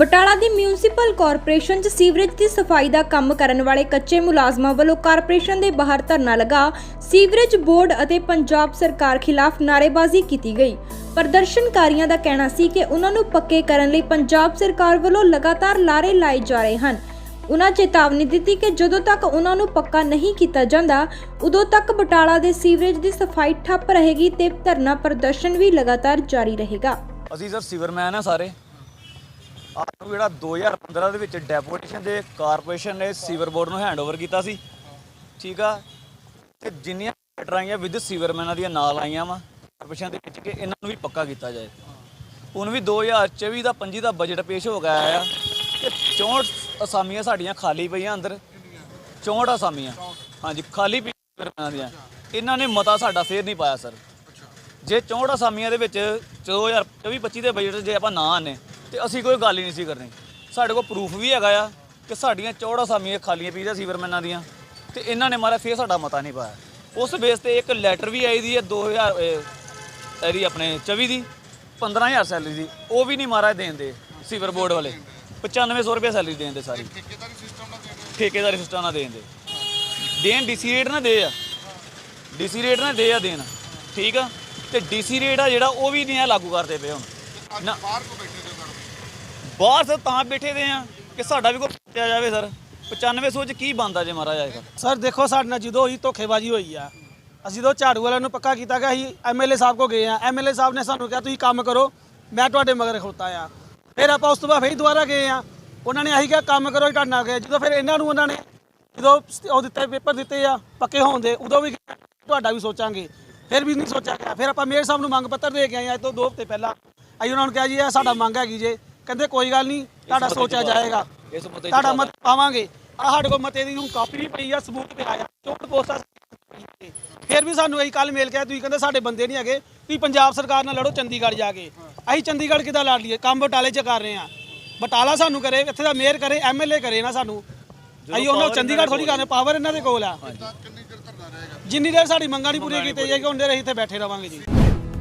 ਬਟਾਲਾ ਦੀ municipal corporation 'ਚ sewerage ਦੀ ਸਫ਼ਾਈ ਦਾ ਕੰਮ ਕਰਨ ਵਾਲੇ ਕੱਚੇ ਮੁਲਾਜ਼ਮਾਂ ਵੱਲੋਂ ਕਾਰਪੋਰੇਸ਼ਨ ਦੇ ਬਾਹਰ ਧਰਨਾ ਲਗਾ ਸੀਵਰੇਜ ਬੋਰਡ ਅਤੇ ਪੰਜਾਬ ਸਰਕਾਰ ਖਿਲਾਫ ਨਾਅਰੇਬਾਜ਼ੀ ਕੀਤੀ ਗਈ। ਪ੍ਰਦਰਸ਼ਨਕਾਰੀਆਂ ਦਾ ਕਹਿਣਾ ਸੀ ਕਿ ਉਹਨਾਂ ਨੂੰ ਪੱਕੇ ਕਰਨ ਲਈ ਪੰਜਾਬ ਸਰਕਾਰ ਵੱਲੋਂ ਲਗਾਤਾਰ ਲਾਰੇ ਲਾਏ ਜਾ ਰਹੇ ਹਨ। ਉਹਨਾਂ ਚੇਤਾਵਨੀ ਦਿੱਤੀ ਕਿ ਜਦੋਂ ਤੱਕ ਉਹਨਾਂ ਨੂੰ ਪੱਕਾ ਨਹੀਂ ਕੀਤਾ ਜਾਂਦਾ, ਉਦੋਂ ਤੱਕ ਬਟਾਲਾ ਦੇ ਸੀਵਰੇਜ ਦੀ ਸਫ਼ਾਈ ਠੱਪ ਰਹੇਗੀ ਤੇ ਧਰਨਾ ਪ੍ਰਦਰਸ਼ਨ ਵੀ ਲਗਾਤਾਰ ਜਾਰੀ ਰਹੇਗਾ। ਅਸੀਂ ਸਰ ਸਿਵਰਮੈਨ ਆ ਸਾਰੇ। ਆਪ ਨੂੰ ਜਿਹੜਾ 2015 ਦੇ ਵਿੱਚ ਡੈਪੂਟੇਸ਼ਨ ਦੇ ਕਾਰਪੋਰੇਸ਼ਨ ਨੇ ਸੀਵਰ ਬੋਰਡ ਨੂੰ ਹੈਂਡਓਵਰ ਕੀਤਾ ਸੀ। ਠੀਕ ਆ? ਤੇ ਜਿੰਨੀਆਂ ਲੈਟਰ ਵਿਦ ਸੀਵਰਮੈਨਾਂ ਦੀਆਂ ਨਾਲ ਆਈਆਂ ਵਾ ਕਾਰਪੋਰੇਸ਼ਨ ਦੇ ਵਿੱਚ ਕਿ ਇਹਨਾਂ ਨੂੰ ਵੀ ਪੱਕਾ ਕੀਤਾ ਜਾਏ। ਹੁਣ ਵੀ 2024 ਦਾ 25 ਦਾ ਬਜਟ ਪੇਸ਼ ਹੋ ਗਿਆ ਆ ਤੇ 64 ਅਸਾਮੀਆਂ ਸਾਡੀਆਂ ਖਾਲੀ ਪਈਆਂ ਅੰਦਰ। 64 ਅਸਾਮੀਆਂ। ਹਾਂਜੀ, ਖਾਲੀ ਪਈਆਂ ਦੀਆਂ। ਇਹਨਾਂ ਨੇ ਮਤਾ ਸਾਡਾ ਫੇਰ ਨਹੀਂ ਪਾਇਆ, ਸਰ। ਜੇ 64 ਅਸਾਮੀਆਂ ਦੇ ਵਿੱਚ 2024-25 ਦੇ ਬਜਟ 'ਚ ਜੇ ਆਪਾਂ ਨਾ ਆਨੇ ਤੇ ਅਸੀਂ ਕੋਈ ਗੱਲ ਹੀ ਨਹੀਂ ਸੀ ਕਰਨੀ। ਸਾਡੇ ਕੋਲ ਪ੍ਰੂਫ ਵੀ ਹੈਗਾ ਆ ਕਿ ਸਾਡੀਆਂ 64 ਅਸਾਮੀਆਂ ਖਾਲੀਆਂ ਪਈਆਂ ਸੀਵਰਮੈਨਾਂ ਦੀਆਂ ਤੇ ਇਹਨਾਂ ਨੇ ਮਾਰਾ ਫੇਰ ਸਾਡਾ ਮਤਾ ਨਹੀਂ ਪਾਇਆ। ਉਸ ਬੇਸ ਤੇ ਇੱਕ ਲੈਟਰ ਵੀ ਆਈ ਦੀ ਹੈ 2000 ਇਹ ਇਹਦੀ ਆਪਣੇ 24 ਦੀ 15000 ਸੈਲਰੀ ਦੀ। ਉਹ ਵੀ ਨਹੀਂ ਮਾਰਾ ਦੇਣ ਦੇ ਸੀਵਰ ਬੋਰਡ ਵਾਲੇ 9500 ਰੁਪਏ ਸੈਲਰੀ ਦੇਣ ਦੇ ਸਾਰੀ। ਠੇਕੇਦਾਰੀ ਸਿਸਟਮ ਨਾਲ ਦੇਣ ਦੇ ਦੇਣ ਡੀਸੀ ਰੇਟ ਨਾ ਦੇ ਆ। ਡੀਸੀ ਰੇਟ ਨਾ ਦੇ ਆ ਦੇਣ। ਠੀਕ ਆ? ਤੇ ਡੀਸੀ ਰੇਟ ਆ ਜਿਹੜਾ ਉਹ ਵੀ ਨਹੀਂ ਆ ਲਾਗੂ ਕਰਦੇ ਪਏ ਹੁਣ। ਨਾ ਬਾਹਰ ਕੋ ਬੈਠੇ ਤੇ ਸਰ ਬਾਹਰ ਸਰ ਤਾਂ ਬੈਠੇ ਦੇ ਆ ਕਿ ਸਾਡਾ ਵੀ ਕੋਈ ਪੁੱਛਿਆ ਜਾਵੇ ਸਰ। 9500 ਚ ਕੀ ਬੰਦਾ ਜੇ ਮਹਾਰਾਜ ਆਏਗਾ ਸਰ, ਦੇਖੋ ਸਾਡੇ ਨਾਲ ਜਦੋਂ ਹੋਈ ਧੋਖੇਬਾਜ਼ੀ ਹੋਈ ਆ। ਅਸੀਂ ਜਦੋਂ ਝਾੜੂ ਵਾਲਿਆਂ ਨੂੰ ਪੱਕਾ ਕੀਤਾ ਗਿਆ ਅਸੀਂ ਐਮਐਲਏ ਸਾਹਿਬ ਕੋ ਗਏ ਆ। ਐਮਐਲਏ ਸਾਹਿਬ ਨੇ ਸਾਨੂੰ ਕਿਹਾ, ਤੁਸੀਂ ਕੰਮ ਕਰੋ, ਮੈਂ ਤੁਹਾਡੇ ਮਗਰ ਖੋਤਾ ਆ। ਫਿਰ ਆਪਾਂ ਉਸ ਤੋਂ ਬਾਅਦ ਫਿਰ ਦੁਬਾਰਾ ਗਏ ਆ। ਉਹਨਾਂ ਨੇ ਆਹੀ ਕਿਹਾ, ਕੰਮ ਕਰੋ ਤੁਹਾਡੇ ਨਾਲ ਗਏ ਜਦੋਂ ਫਿਰ ਇਹਨਾਂ ਨੂੰ ਉਹਨਾਂ ਨੇ ਜਦੋਂ ਉਹ ਦਿੱਤੇ, ਪੇਪਰ ਦਿੱਤੇ ਆ, ਪੱਕੇ ਹੋਣ ਦੇ, ਉਦੋਂ ਵੀ ਤੁਹਾਡਾ ਵੀ ਸੋਚਾਂਗੇ। ਫਿਰ ਵੀ ਨਹੀਂ ਸੋਚਿਆ ਗਿਆ। ਫਿਰ ਆਪਾਂ ਮੇਅਰ ਸਾਹਿਬ ਨੂੰ ਮੰਗ ਪੱਤਰ ਦੇ ਕੇ ਆਏ ਆ। ਅੱਜ ਤੋਂ ਦੋ ਹਫ਼ਤੇ ਪਹਿਲਾਂ ਅਸੀਂ ਉਹਨਾਂ ਨੂੰ ਕਿਹਾ ਜੀ, ਇਹ ਸਾਡਾ ਮੰਗ ਹੈਗੀ ਜੇ। ਕਹਿੰਦੇ ਕੋਈ ਗੱਲ ਨਹੀਂ ਤੁਹਾਡਾ ਸੋਚਿਆ ਜਾਏਗਾ। ਤੁਹਾਡਾ ਮਤ ਪਾਵਾਂਗੇ। ਆ ਸਾਡੇ ਕੋਲ ਮਤੇ ਦੀ ਹੁਣ ਕਾਪੀ ਵੀ ਪਈ ਆ ਸਬੂਤ ਪਿਆ ਆ। ਚੋਟ ਪੋਸਟਾਂ ਫਿਰ ਵੀ ਸਾਨੂੰ ਇਹੀ ਕੱਲ ਮੇਲ ਕਿਹਾ ਤੁਸੀਂ ਕਹਿੰਦੇ ਸਾਡੇ ਬੰਦੇ ਨਹੀਂ ਹੈਗੇ ਤੁਸੀਂ ਪੰਜਾਬ ਸਰਕਾਰ ਨਾਲ ਲੜੋ ਚੰਡੀਗੜ੍ਹ ਜਾ ਕੇ। ਅਸੀਂ ਚੰਡੀਗੜ੍ਹ ਕਿੱਦਾਂ ਲੜ ਲਈਏ? ਕੰਮ ਬਟਾਲੇ 'ਚ ਕਰ ਰਹੇ ਆ ਬਟਾਲਾ ਸਾਨੂੰ ਕਰੇ ਇੱਥੇ ਦਾ ਮੇਅਰ ਕਰੇ ਐਮਐਲਏ ਕਰੇ ਨਾ ਸਾਨੂੰ। ਅਸੀਂ ਉਹਨਾਂ ਚੰਡੀਗੜ੍ਹ ਥੋੜੀ ਕਰਨੇ ਪਾਵਰ ਇਹਨਾਂ ਦੇ ਕੋਲ ਆ। ਜਿੰਨੀ ਦੇਰ ਸਾਡੀ ਮੰਗਾਂ ਨਹੀਂ ਪੂਰੀਆਂ ਕੀਤੀਆਂ ਜਾਏਗੀ ਉਹਨੇ ਅਸੀਂ ਇੱਥੇ ਬੈਠੇ ਰਵਾਂਗੇ ਜੀ।